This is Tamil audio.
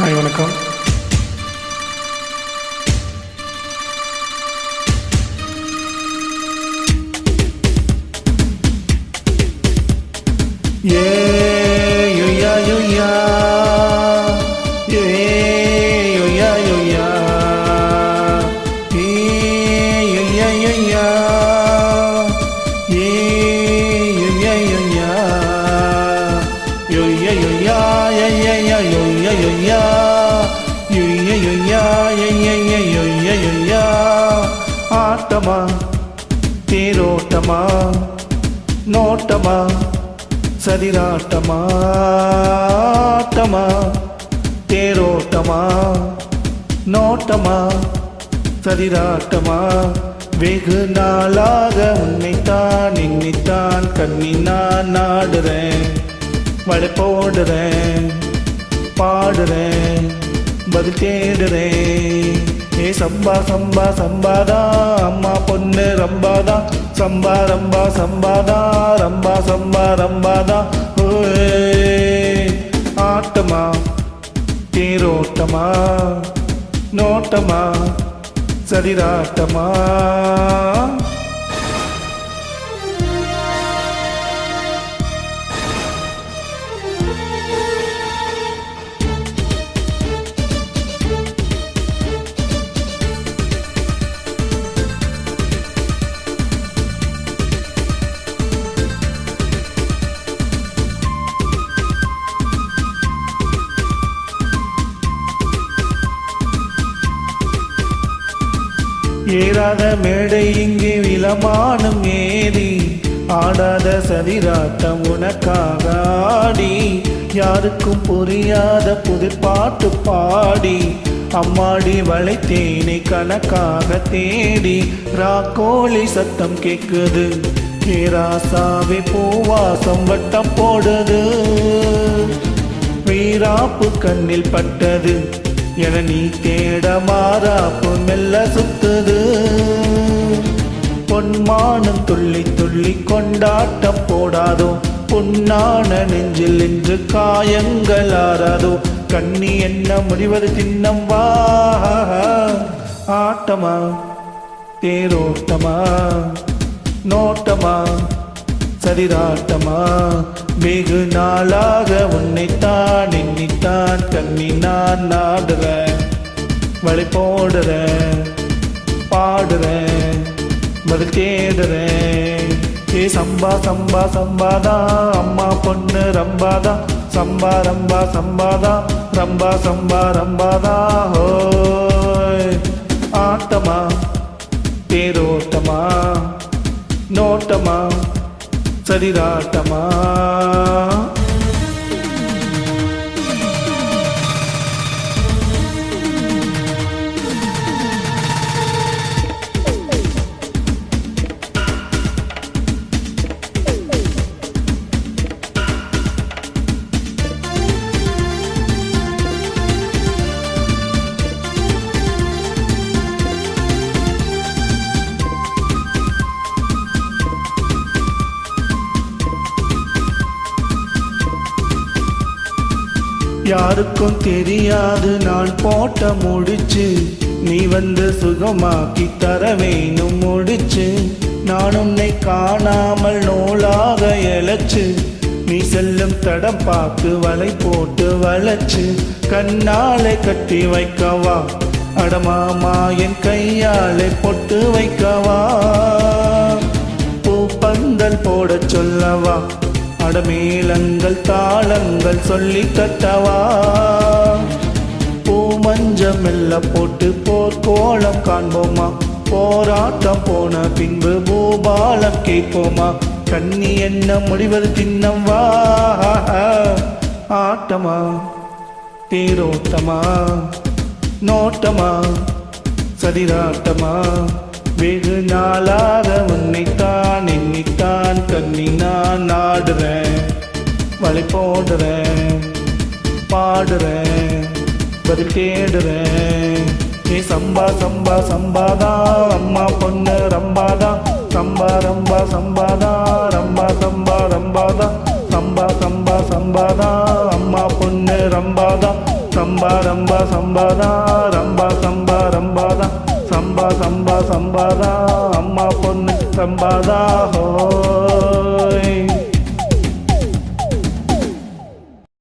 ஹாய் வணக்கம் ஏ யுயா யுயா ஆட்டமா தேரோட்டமா? நோட்டமா? சதிராட்டமா? ஆட்டமா? தேரோட்டமா? நோட்டமா? சதிராட்டமா? வெகு நாளாக உன்னைத்தான் இன்னித்தான் கண்ணினான் நாடுறேன். மழை போடுறேன் பாடுறேன். பதில் தேடுறேன். ஏ சம்பா சம்பா சம்பாதா அம்மா பொண்ணு ரம்பாதா சம்பா ரம்பா சம்பாதா ரம்பா சம்பா ரம்பாதா ஆட்டமா தேரோட்டமா நோட்டமா சரிராட்டமா ஏறாத மேடை இங்கே விலமானம் ஏறி ஆடாத சதிராட்டம் உனக்காக ஆடி யாருக்கும் புரியாத புதுப்பாட்டு பாடி அம்மாடி வளைத்தேனை கணக்காக தேடி. ராக்கோழி சத்தம் கேக்குது ஏராசாவி பூவாசம் வட்டம் போடுது. வீராப்பு கண்ணில் பட்டது என நீ தேட மாறாப்பு மெல்ல சுத்துது. பொன்மானம் துள்ளி துள்ளி கொண்டாட்டம் போடாதோ பொன்னான நெஞ்சில் இன்று காயங்கள் ஆறாதோ கண்ணி என்ன முடிவது சின்னம் வா. ஆட்டமா தேரோட்டமா நோட்டமா சரிராட்டமா வெகு நாளாக உன்னைத்தான் எண்ணித்தான் கண்ணி நான் நாடுறேன். வழி போடுறேன் பாடுறேன் பதில் தேடுறேன். ஏ சம்பா சம்பா சம்பாதா அம்மா பொண்ணு ரம்பாதா. சம்பா ரம்பா சம்பாதா ரம்பா சம்பா ரம்பாதா. ஹோ ஆட்டமா தேரோட்டமா நோட்டமா சரிராட்டமா யாருக்கும் தெரியாது. நான் போட்ட முடிச்சு நீ வந்து சுகமாக்கி தர வேணும் முடிச்சு. நான் உன்னை காணாமல் நூலாக எழச்சு நீ செல்லும் தடம் பார்த்து வலை போட்டு வளைச்சு. கண்ணாலே கட்டி வைக்கவா? அடமாமா என் கையாலே பொட்டு வைக்கவா? அடமேளங்கள் தாளங்கள் சொல்லி தட்டவா? பூமஞ்சம் மெல்ல போட்டு போர்க்கோளம் காண்போமா? போராட்டம் போன பின்பு பூபாலம் கேட்போமா? கண்ணி என்ன முடிவது தின்னம் வா ஆட்டமா? தேரோட்டமா நோட்டமா? சதிராட்டமா? வெகு நாளாக உன்னைத்தான் எண்ணித்தான் கண்ணி நான் நாடுறேன் வழி போடுறேன் பாடுறேன் பதில் தேடுறேன் ஏ சம்பா சம்பா சம்பாதா அம்மா பொண்ணு ரம்பாதா சம்பா ரம்பா சம்பாதா ரம்பா சம்பா ரம்பாதா சம்பா சம்பா சம்பாதா அம்மா பொண்ணு ரம்பாதா சம்பா ரம்பா சம்பாதா. சம்பா சம்பா சம்பாதா அம்மா பொண்ணு சம்பாதா ஹோ.